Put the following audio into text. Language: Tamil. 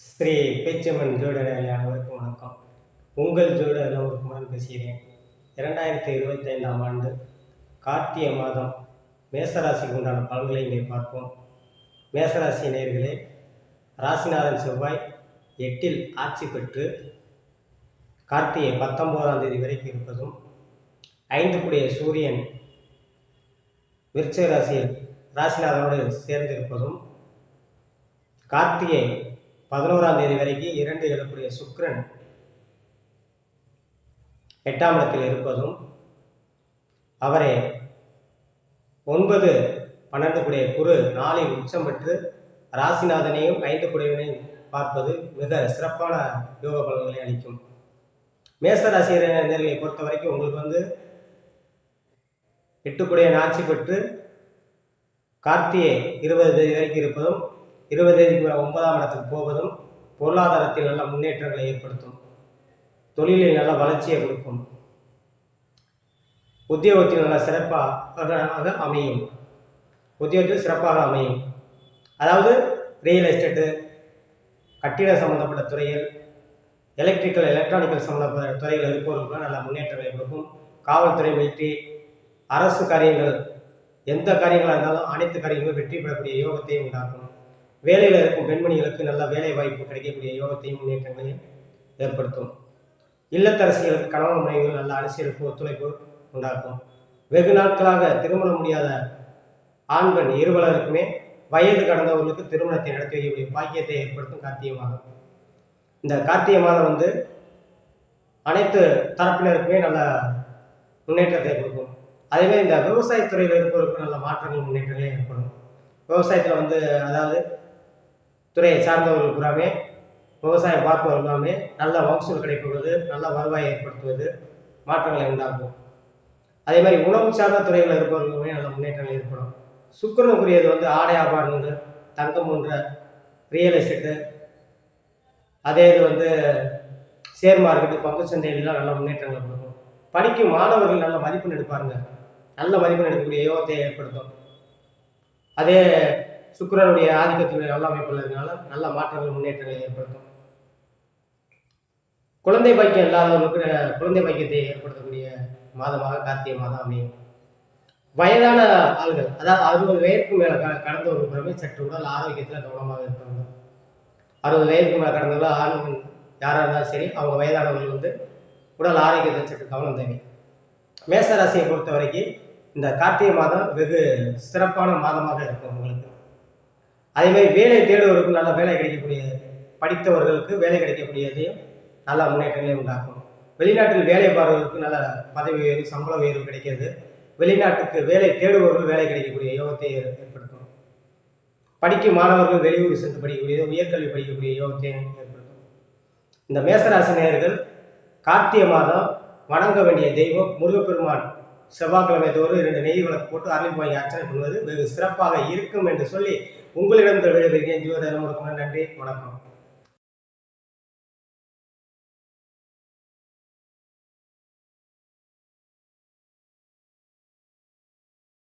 ஸ்ரீ பேச்சம்மன் ஜோடர் அனைவருக்கும் வணக்கம். உங்கள் ஜோடர் ஒரு பேசுகிறேன். இரண்டாயிரத்தி இருபத்தி ஐந்தாம் ஆண்டு கார்த்திகை மாதம் மேசராசிக்கு உண்டான பலன்களை இங்கே பார்ப்போம். மேசராசி நேர்களே ராசிநாதன் செவ்வாய் எட்டில் ஆட்சி பெற்று கார்த்திகை பத்தொம்போதாம் தேதி வரைக்கும் இருப்பதும் ஐந்து கூடிய சூரியன் விருச்ச ராசியில் ராசிநாதனோடு சேர்ந்திருப்பதும் கார்த்திகை பதினோராம் தேதி வரைக்கும் இரண்டு எழக்கூடிய சுக்ரன் எட்டாம் இடத்தில் இருப்பதும் அவரை ஒன்பது பன்னெண்டு கூடிய குரு நாளில் உச்சம் பெற்று ராசிநாதனையும் ஐந்து குடையவனையும் பார்ப்பது மிக சிறப்பான யோக பலன்களை அளிக்கும். மேச ராசியர்களை பொறுத்த வரைக்கும் உங்களுக்கு வந்து எட்டுக்குடைய ஆட்சி பெற்று கார்த்திகை இருபது தேதி வரைக்கும் இருப்பதும் இருபது தேதிக்கு மேலே ஒன்பதாம் இடத்துக்கு போவதும் பொருளாதாரத்தில் நல்ல முன்னேற்றங்களை ஏற்படுத்தும். தொழிலில் நல்ல வளர்ச்சியை கொடுக்கும். உத்தியோகத்தில் நல்ல சிறப்பாக அமையும். உத்தியோகத்தில் சிறப்பாக அமையும். அதாவது ரியல் எஸ்டேட்டு கட்டிட சம்பந்தப்பட்ட துறைகள் எலக்ட்ரிக்கல் எலக்ட்ரானிக்கல் சம்பந்தப்பட்ட துறைகள் இருப்பவர்களுக்கு நல்ல முன்னேற்றங்களை கொடுக்கும். காவல்துறை வெற்றி அரசு காரியங்கள் எந்த காரியங்களாக இருந்தாலும் அனைத்து காரியங்களும் வெற்றி பெறக்கூடிய யோகத்தை உண்டாக்கும். வேலையில் இருக்கும் பெண்மணிகளுக்கு நல்ல வேலை வாய்ப்பு கிடைக்கக்கூடிய யோகத்தையும் முன்னேற்றங்களையும் ஏற்படுத்தும். இல்லத்தரசிகளுக்கு கணவன் மனைவிகள் நல்ல அரசியலுக்கு ஒத்துழைப்பு உண்டாக்கும். வெகு நாட்களாக திருமணம் முடியாத ஆண் பெண் இருவலருக்குமே வயது கடந்தவர்களுக்கு திருமணத்தை நடத்தி வைக்கக்கூடிய பாக்கியத்தை ஏற்படுத்தும் கார்த்திகை மாதம் இந்த கார்த்திகை மாதம் வந்து அனைத்து தரப்பினருக்குமே நல்ல முன்னேற்றத்தை கொடுக்கும். அதேமாதிரி இந்த விவசாயத்துறையில் இருப்பவருக்கு நல்ல மாற்றங்கள் முன்னேற்றங்களே ஏற்படும். விவசாயத்தில் வந்து அதாவது துறையை சார்ந்தவர்கள் கூறாமே விவசாயம் பார்ப்பவர்கள் எல்லாமே நல்ல மகசூல் கிடைப்பது நல்ல வருவாயை ஏற்படுத்துவது மாற்றங்களை உண்டாக்கும். அதே மாதிரி உணவு சார்ந்த துறைகளில் இருப்பவர்களுமே நல்ல முன்னேற்றங்கள் ஏற்படும். சுக்கரனுக்குரியது வந்து ஆடை ஆபாரணங்கள் தங்கம் போன்ற ரியல் எஸ்டேட்டு அதே இது வந்து ஷேர் மார்க்கெட்டு பங்கு சந்தையிலாம் நல்ல முன்னேற்றங்கள் கொடுக்கும். படிக்கும் மாணவர்கள் நல்ல மதிப்பெண் எடுப்பாருங்க. நல்ல மதிப்பெண் எடுக்கக்கூடிய யோகத்தை ஏற்படுத்தும். அதே சுக்கரனுடைய ஆதிக்கத்தினுடைய நல்ல அமைப்பில் நல்ல மாற்றங்கள் முன்னேற்றங்களை ஏற்படுத்தும். குழந்தை பாக்கியம் இல்லாதவர்களுக்கு குழந்தை பாக்கியத்தை ஏற்படுத்தக்கூடிய மாதமாக கார்த்திகை மாதம் அமையும். வயதான ஆள்கள் அதாவது அறுபது வயதுக்கு மேலே க கடந்தவர்கள் பிறகு சற்று உடல் ஆரோக்கியத்தில் கவனமாக இருப்பாங்க அறுபது வயதுக்கு மேலே கடந்தவர்கள் ஆண் யாராக இருந்தாலும் சரி அவங்க வயதானவர்கள் வந்து உடல் ஆரோக்கியத்தில் சற்று கவனம் தேவை. மேசராசியை பொறுத்த வரைக்கும் இந்த கார்த்திகை மாதம் வெகு சிறப்பான மாதமாக இருக்கும் உங்களுக்கு. அதே மாதிரி வேலை தேடுவவருக்கு நல்ல வேலை கிடைக்கக்கூடியது படித்தவர்களுக்கு வேலை கிடைக்கக்கூடியதையும் நல்ல முன்னேற்றங்களை உண்டாக்கும். வெளிநாட்டில் வேலை பார்வர்களுக்கு நல்ல பதவி உயர்வு சம்பள உயர்வு கிடைக்கிறது. வெளிநாட்டுக்கு வேலை தேடுபவர்கள் வேலை கிடைக்கக்கூடிய யோகத்தை ஏற்படுத்தும். படிக்கும் மாணவர்கள் வெளியூர் சென்று படிக்கக்கூடிய உயர்கல்வி படிக்கக்கூடிய யோகத்தை ஏற்படுத்தும். இந்த மேசராசி நேயர்கள் கார்த்திகை மாதம் வணங்க வேண்டிய தெய்வம் முருகப்பெருமான். செவ்வாய்க்கிழமை தோறும் இரண்டு நெய் விளக்கு போட்டு அருள் வாங்கி அர்ச்சனை பண்ணுவது வெகு சிறப்பாக இருக்கும் என்று சொல்லி உங்களிடம் விடைபெறுகிறேன் நேரம் நன்றி. வணக்கம்.